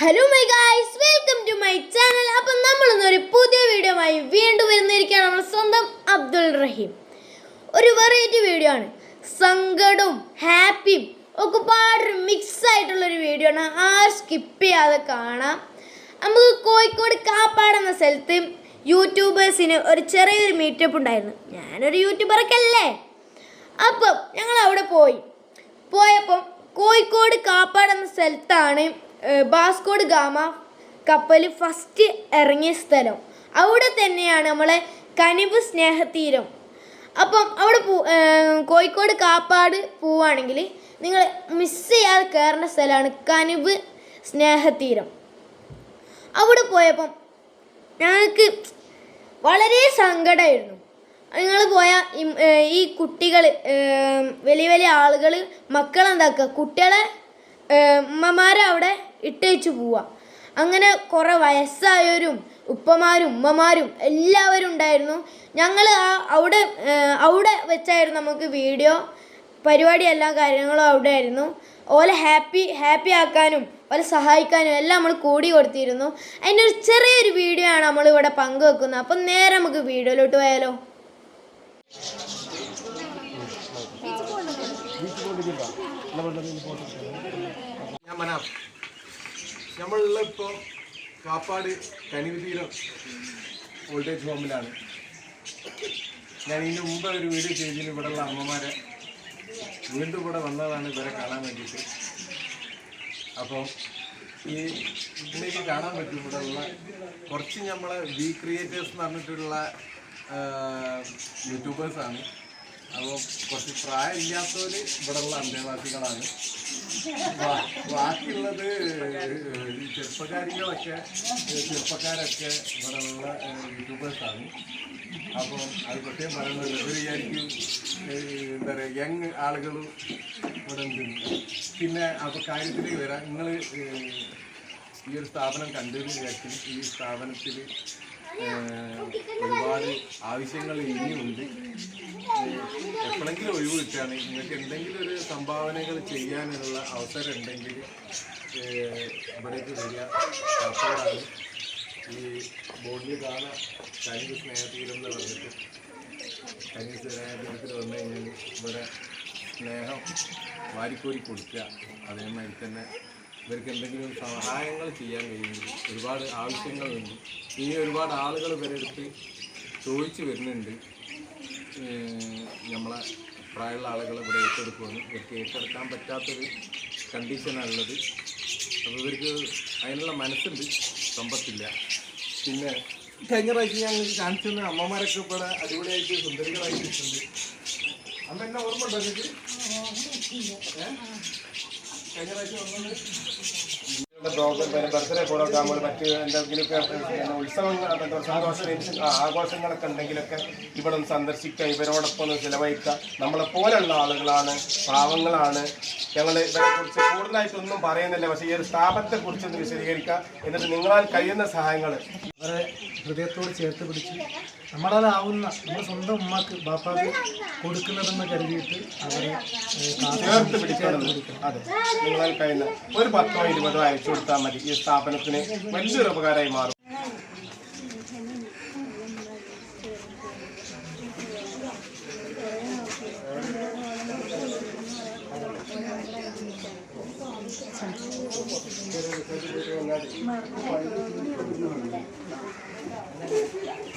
Hello my guys welcome to my channel അപ്പം നമ്മളൊന്നൊരു പുതിയ വീഡിയോ ആയി വീണ്ടും വരുന്നിരിക്കുകയാണ് നമ്മൾ സ്വന്തം അബ്ദുൾ റഹീം. ഒരു വെറൈറ്റി വീഡിയോ ആണ്. സങ്കടവും ഹാപ്പിയും ഒക്കെ പാടൊരു മിക്സ് ആയിട്ടുള്ളൊരു വീഡിയോ ആണ്. ആ സ്കിപ്പ് ചെയ്യാതെ കാണാം. നമുക്ക് കോഴിക്കോട് കാപ്പാട് എന്ന സ്ഥലത്ത് യൂട്യൂബേഴ്സിന് ഒരു ചെറിയൊരു മീറ്റപ്പ് ഉണ്ടായിരുന്നു. ഞാനൊരു യൂട്യൂബറൊക്കെ അല്ലേ? അപ്പം ഞങ്ങൾ അവിടെ പോയി. പോയപ്പം കോഴിക്കോട് കാപ്പാട് എന്ന സ്ഥലത്താണ് ഏഹ്, ബാസ്കോട് ഗാമ കപ്പൽ ഫസ്റ്റ് ഇറങ്ങിയ സ്ഥലം. അവിടെ തന്നെയാണ് നമ്മളെ കനിവ് സ്നേഹതീരം. അപ്പം അവിടെ പോ കോഴിക്കോട് കാപ്പാട് പോവുകയാണെങ്കിൽ നിങ്ങൾ മിസ് ചെയ്യാതെ കയറേണ്ട സ്ഥലമാണ് കനിവ് സ്നേഹതീരം. അവിടെ പോയപ്പം ഞങ്ങൾക്ക് വളരെ സങ്കടമായിരുന്നു നിങ്ങൾ പോയ ഈ- കുട്ടികൾ വലിയ വലിയ ആളുകൾ മക്കളെന്താക്കുക? കുട്ടികളെ അമ്മമാരെ അവിടെ ഇട്ടേച്ച് പോവുക അങ്ങനെ കുറേ വയസ്സായവരും ഉപ്പമാരും ഉമ്മമാരും എല്ലാവരും ഉണ്ടായിരുന്നു. ഞങ്ങൾ ആ അവിടെ അവിടെ വെച്ചായിരുന്നു നമുക്ക് വീഡിയോ. പരിപാടി എല്ലാ കാര്യങ്ങളും അവിടെ ആയിരുന്നു ഓലെ ഹാപ്പി ഹാപ്പി ആക്കാനും ഓലെ സഹായിക്കാനും എല്ലാം നമ്മൾ കൂടി കൊടുത്തിരുന്നു. അതിന്റെ ഒരു ചെറിയൊരു വീഡിയോ ആണ് നമ്മളിവിടെ പങ്കുവെക്കുന്നത് അപ്പം നേരെ നമുക്ക് വീഡിയോയിലോട്ട് പോയാലോ? ഞാൻ നമ്മളുള്ള ഇപ്പോൾ കാപ്പാട് കനിവിതീരം ഓൾഡേജ് ഹോമിലാണ് ഞാൻ ഇതിന് മുമ്പ് ഒരു വീഡിയോ ചെയ്തതിന് ഇവിടെയുള്ള അമ്മമാരെ വീണ്ടും ഇവിടെ വന്നതാണ് ഇവരെ കാണാൻ വേണ്ടിയിട്ട്. അപ്പോൾ ഈ ഇതിലേക്ക് കാണാൻ പറ്റും ഇവിടെയുള്ള കുറച്ച് നമ്മളെ വി ക്രിയേറ്റേഴ്സ് എന്ന് പറഞ്ഞിട്ടുള്ള യൂട്യൂബേഴ്സാണ് അപ്പോൾ കുറച്ച് പ്രായമില്ലാത്തവർ ഇവിടെയുള്ള അന്തേവാസികളാണ്. ബാക്കിയുള്ളത് ചെറുപ്പക്കാരികളൊക്കെ ചെറുപ്പക്കാരൊക്കെ ഇവിടെയുള്ള യൂട്യൂബേഴ്സാണ് അപ്പോൾ അത് പ്രത്യേകം പറയുന്നത് ഇവർ വിചാരിക്കും എന്താ പറയുക യങ് ആളുകളും ഇവിടെ പിന്നെ അപ്പോൾ കാര്യത്തിലേക്ക് വരാം നിങ്ങൾ ഈ ഒരു സ്ഥാപനം കണ്ടു വിചാരിക്കും ഈ സ്ഥാപനത്തിൽ ഒരുപാട് ആവശ്യങ്ങൾ ഇനിയുണ്ട്. എപ്പോഴെങ്കിലും ഒഴിവ് കിട്ടുകയാണ്. നിങ്ങൾക്ക് എന്തെങ്കിലും ഒരു സംഭാവനകൾ ചെയ്യാനുള്ള അവസരം ഉണ്ടെങ്കിൽ ഇവിടേക്ക് വരിക. കാപ്പാടാണ് ഈ ബോർഡിൽ കാണാൻ കനിക സ്നേഹതീരം എന്ന് പറഞ്ഞിട്ട്. കനിക സ്നേഹതീരത്തിൽ വന്നു കഴിഞ്ഞാൽ ഇവിടെ സ്നേഹം വാരിക്കോരി കൊടുക്കുക. അതേമാതിരി തന്നെ ഇവർക്ക് എന്തെങ്കിലും സഹായങ്ങൾ ചെയ്യാൻ കഴിയുന്നു ഒരുപാട് ആവശ്യങ്ങളുണ്ട് ഇനി ഒരുപാട് ആളുകൾ ഇവരെടുത്ത് ചോദിച്ചു വരുന്നുണ്ട്. നമ്മളെ പ്രായമുള്ള ആളുകൾ ഇവിടെ ഏറ്റെടുക്കുമെന്ന്. ഇവർക്ക് ഏറ്റെടുക്കാൻ പറ്റാത്തൊരു കണ്ടീഷനാണുള്ളത്. അപ്പോൾ ഇവർക്ക് അതിനുള്ള മനസ്സുണ്ട്. സമ്പത്തില്ല. പിന്നെ കഴിഞ്ഞ പ്രാവശ്യം ഞാൻ കാണിച്ചു തന്ന അമ്മമാരൊക്കെ ഇവിടെ അടിപൊളിയായിട്ട് സുന്ദരികളായിട്ടുണ്ട് അമ്മ എന്നെ ഓർമ്മ ഉണ്ടോ നിങ്ങൾക്ക് ബർത്ത്ഡേ പ്രോഗ്രാമുകൾ മറ്റ് എന്തെങ്കിലുമൊക്കെ ഉത്സവങ്ങൾ സന്തോഷ ആഘോഷങ്ങളൊക്കെ ഉണ്ടെങ്കിലൊക്കെ ഇവിടെ ഒന്ന് സന്ദർശിക്കുക ഇവരോടൊപ്പം ഒന്ന് ചിലവഴിക്കുക നമ്മളെ പോലുള്ള ആളുകളാണ് പാവങ്ങളാണ് ഞങ്ങൾ ഇവരെ കുറിച്ച് കൂടുതലായിട്ടൊന്നും പറയുന്നില്ല പക്ഷേ ഈ ഒരു സ്ഥാപനത്തെ കുറിച്ച് ഒന്ന് വിശദീകരിക്കുക എന്നിട്ട് നിങ്ങളാൽ കഴിയുന്ന സഹായങ്ങൾ അവരെ ഹൃദയത്തോട് ചേർത്ത് പിടിച്ച് നമ്മളാലാവുന്ന നമ്മുടെ സ്വന്തം ഉമ്മക്ക് ബാപ്പാക്ക് കൊടുക്കുന്നതെന്ന് കരുതിയിട്ട് അവരെ ചേർത്ത് പിടിക്കണം. അതെ. നിങ്ങളാൽ കഴിയുന്ന ഒരു പത്തോ ഇരുപതോ അയച്ചു കൊടുത്താൽ മതി. ഈ സ്ഥാപനത്തിന് വലിയൊരു ഉപകാരമായി മാറും. സുൽത്താൻ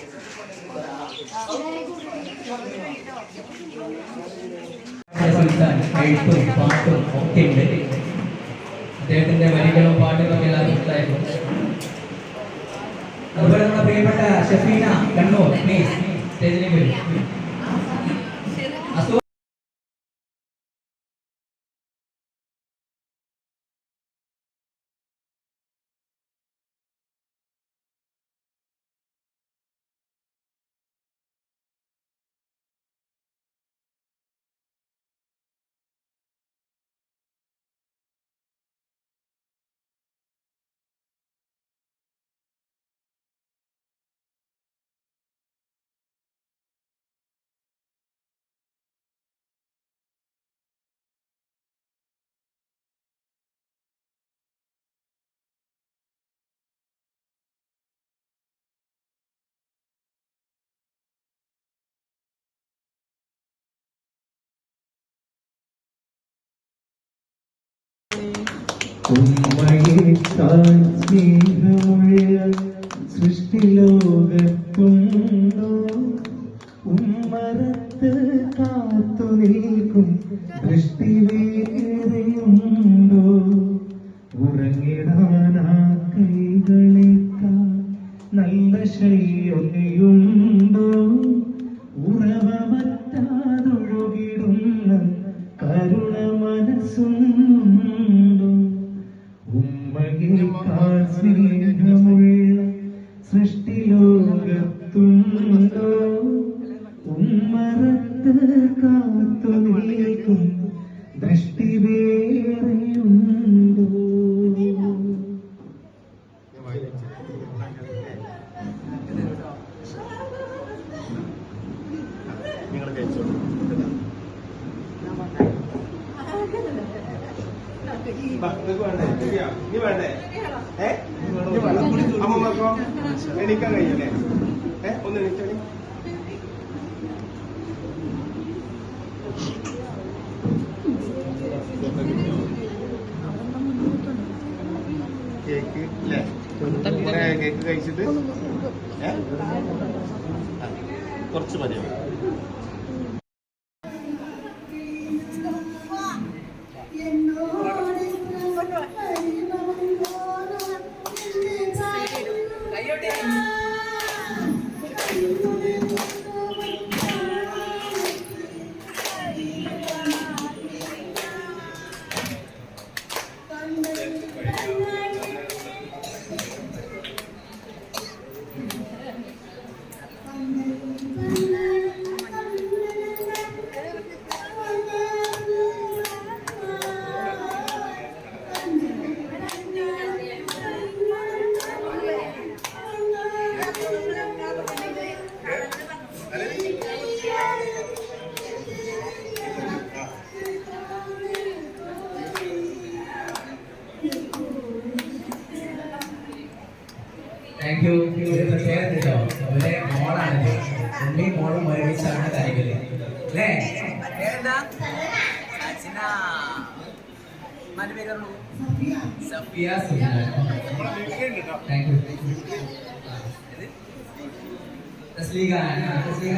എഴുത്തും പാട്ടും ഒക്കെ ഉണ്ട് അദ്ദേഹത്തിന്റെ വരികളും പാട്ടുകളും എല്ലാം ഇഷ്ടമായിരുന്നു അതുപോലെ നമ്മുടെ പ്രിയപ്പെട്ട ഷഫീന കണ്ണൂർ പ്ലീസ് സ്റ്റേജിലേക്ക് വരും. ഉമ്മയേക്കാൾ സ്നേഹമുള്ള സൃഷ്ടിലോകത്തുണ്ടോ? ഉമ്മറത്ത് കാത്തു നിൽക്കും ദൃഷ്ടി വേറെയുണ്ടോ ഉറങ്ങിടാനാ കൈകളേക്കാൾ നല്ല ശൈലിയുണ്ടോ സ്നേഹമുള്ള സൃഷ്ടിലോകത്തുണ്ടോ ഉമ്മറത്ത് കാത്തു നിൽക്കും വേണ്ടേ? ഏ? നീ വേണം അമ്മമ്മക്കോ എണീക്കാൻ കഴിയില്ലേ? ഏ? ഒന്ന് എണീച്ചോളി കേക്ക് അല്ലേ കുറെ കേക്ക് കഴിച്ചിട്ട്? ഏ? കുറച്ച് മതിയോ? താങ്ക് യു ഒരു പ്രത്യേകത കേട്ടോ അവരെ മോളാണ് ഉമ്മയും മോളും ഒരുമിച്ചാണ് കാര്യങ്ങള് അല്ലേ സഫിയ താങ്ക് യു തസ്ലീഗ തസ്ലീഗ